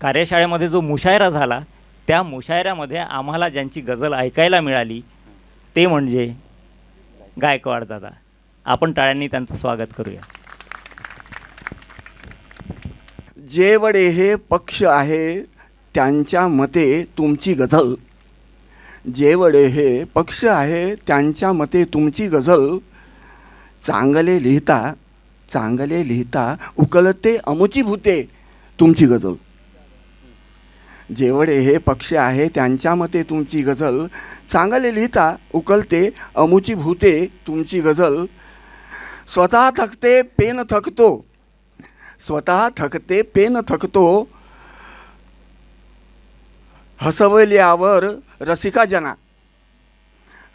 कार्यशाळेमध्ये जो मुशायरा झाला त्या मुशायऱ्यामध्ये आम्हाला ज्यांची गझल ऐकायला मिळाली ते म्हणजे गायकवाड दादा. आपण टाळ्यांनी त्यांचं स्वागत करूया. जेवढे हे पक्ष आहे त्यांच्या मते तुमची गझल. जेवढे हे पक्ष आहे त्यांच्या मते तुमची गझल. चांगले लिहिता चांगले लिहिता उकलते अमुची भूते तुमची गझल. जेवढे हे पक्षी आहे त्यांच्या मते तुमची गझल चांगले लिहिता उकलते अमुची भूते तुमची गझल. स्वतः थकते पेन थकतो. स्वतः थकते पेन थकतो. हसवल्यावर रसिका जना.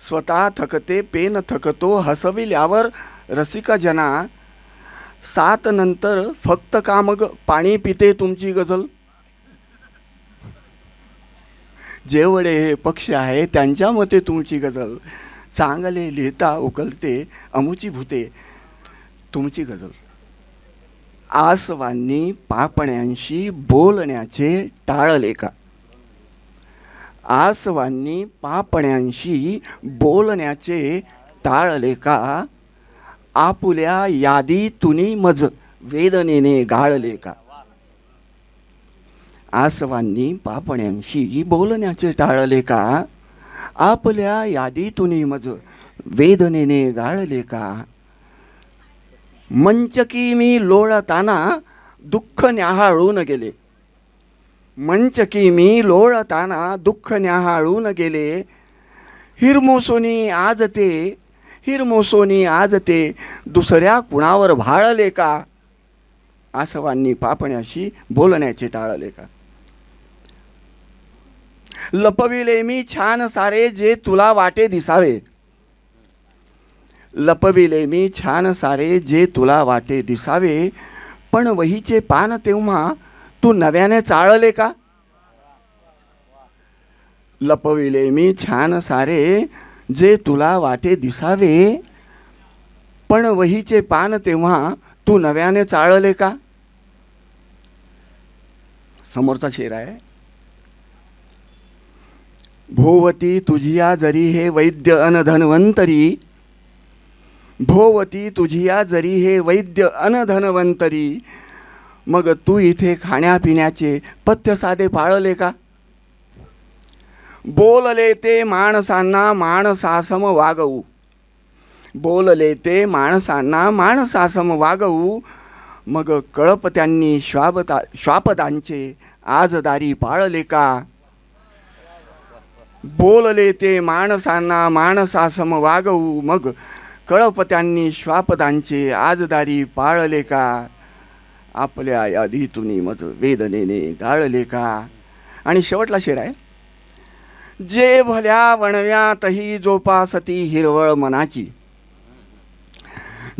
स्वतः थकते पेन थकतो हसविल्यावर रसिका जना. सात नंतर फक्त का मग पाणी पिते तुमची गझल. जेवढे हे पक्ष आहे त्यांच्या मते तुमची गजल चांगले लिहिता उकलते अमुची भूते. तुमची गजल आसवांनी पापण्यांशी बोलण्याचे टाळले का आसवांनी पापण्यांशी बोलण्याचे टाळले का आपुल्या यादीतुनी मज वेदनेने गाळले का आसवांनी पापण्यांशी बोलण्याचे टाळले का? आपल्या यादीतून मज वेदनेने गाळले का? मंचकी मी लोळताना दुःख न्याहाळून गेले. मंचकी मी लोळताना दुःख न्याहाळून गेले. हिरमोसोनी आज ते हिरमोसोनी आज ते दुसऱ्या कुणावर भाळले का? आसवांनी पापण्याशी बोलण्याचे टाळले का? लपविले मी छान सारे जे तुला वाटे दिसावे. लपविले मी छान सारे जे तुला वाटे दिसावे. पण वहीचे पान तेव्हा तू नव्याने चाळले का? लपविले मी छान सारे जे तुला वाटे दिसावे. पण वहीचे पान तेव्हा तू नव्याने चाळले का? समोरचा शेर आहे. भोवती तुझिया जरी हे वैद्य अनधनवंतरी भोवती तुझिया जरी हे वैद्य अनधनवंतरी मग तू इथे खाण्यापिण्याचे पथ्य साधे पाळले का? बोलले ते माणसांना माणसासम वागवू. बोलले ते माणसांना माणसासम वागवू. मग कळप त्यांनी श्वापता श्वापदांचे आजदारी पाळले का? बोलले ते माणसांना माणसासम वागवू मग. कळपत्यांनी श्वापदांचे आजदारी पाळले का? आपल्या यादीतून मज वेदनेने गाळले का? आणि शेवटला शेर आहे. जे भल्या वणव्यातही जोपासती हिरवळ मनाची.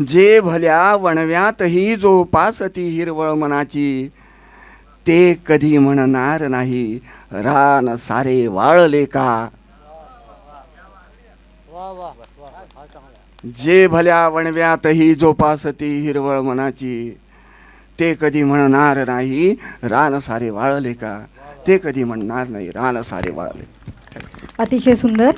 जे भल्या वणव्यातही जोपासती हिरवळ मनाची. ते कधी म्हणणार नाही. रान सारे वाळले का? जे भल्या वणव्यातही जोपासती हिरवळ मनाची ते कधी म्हणणार नाही रान सारे वाळले का? ते कधी म्हणणार नाही रान सारे वाळले. अतिशय सुंदर.